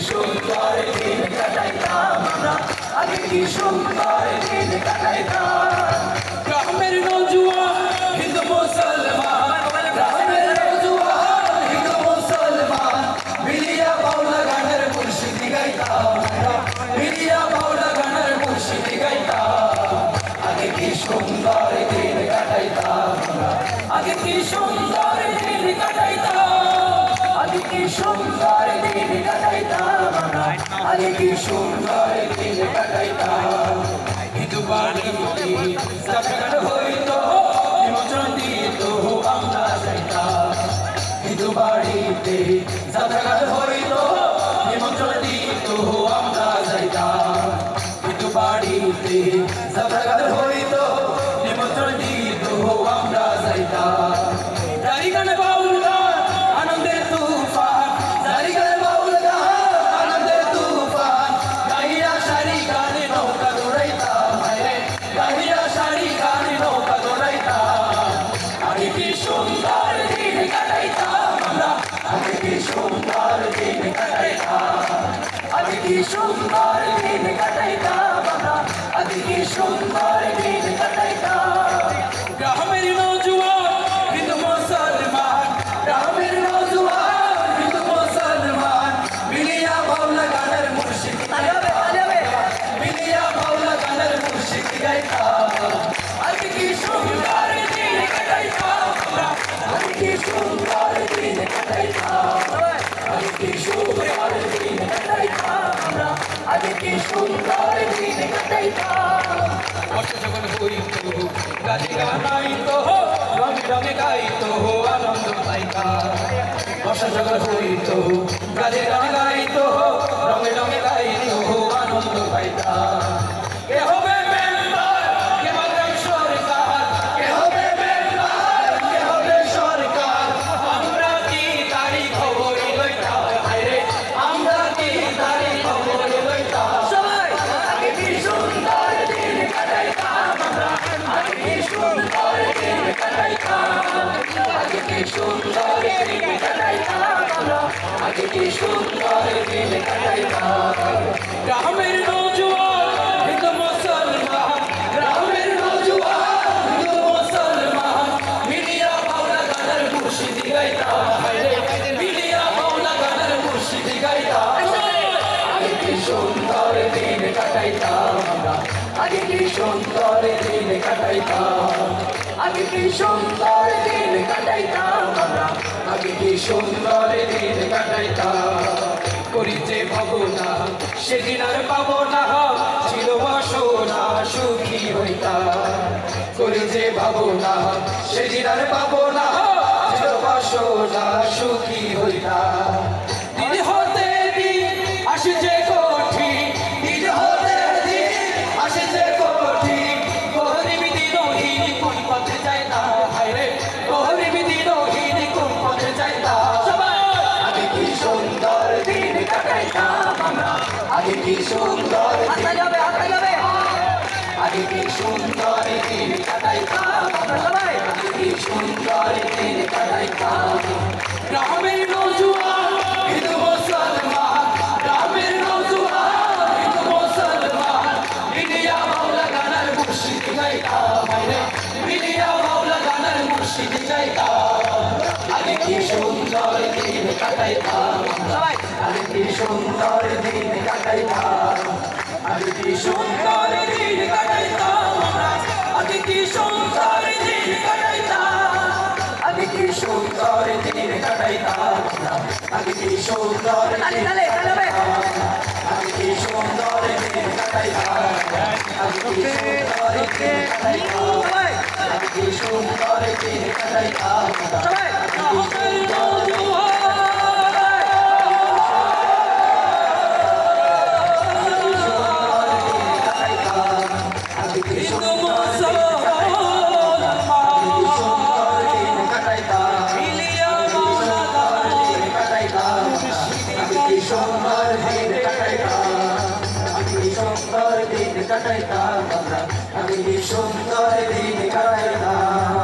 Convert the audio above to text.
Shoot. সুন্দর দিন কাটাইতাম আগে কি সুন্দর দিন কাটাইতাম? আগে কি সুন্দর দিন কাটাইতাম? আগে কি সুন্দর দিন কাটাইতাম? ইদু সাকার হইতো নিমন্ত্রণ দিত আমরা যাইতাম। ইদু বাড়িতে সাকার হইতো নিমন্ত্রণ দিত আমরা যাইতাম। বাড়িতে সাকার হইতো। সুন্দর। গাছে গানাইতো রঙে রঙে গাইতো আনন্দ পাইতা বর্ষা জগৎ হইত গাজে গান আমরা আগে কি সুন্দর দিন কাটাইতাম গ্রামের নজুয়ান হিন্দু মুসলমান, গ্রামের নজুয়ান হিন্দু মুসলমান, মিলিয়া বাউলা গানের মুর্শিদি গাইতাম। মিলিয়া বাউলা গানের মুর্শিদি গাইতাম। আগে সুন্দর দিন কাটাইতাম আগে সুন্দর দিন সুন্দর দিন সেদিন আর পাবো না ছিল বাসনা সুখী হইতা। করে যে ভাবো না সেদিন আর পাবো না ছিল বাসনা সুখী হইতাম আগে কাটাইতাম আগে কি সুন্দর দিন কাটাইতাম আগে কি সুন্দর দিন কাটাইতাম আগে কি সুন্দর দিন কাটাইতাম আগে কি সুন্দর দিন কাটাইতাম আগে কি সুন্দর আগে কি সুন্দর দিন কাটাইতাম আগে কি সুন্দর দিন কাটাইতাম আগে কি সুন্দর দিন কাটাইতাম সুন্দর দিন কাটাইতাম আমরা। আমি সুন্দর দিন কাটাইতাম।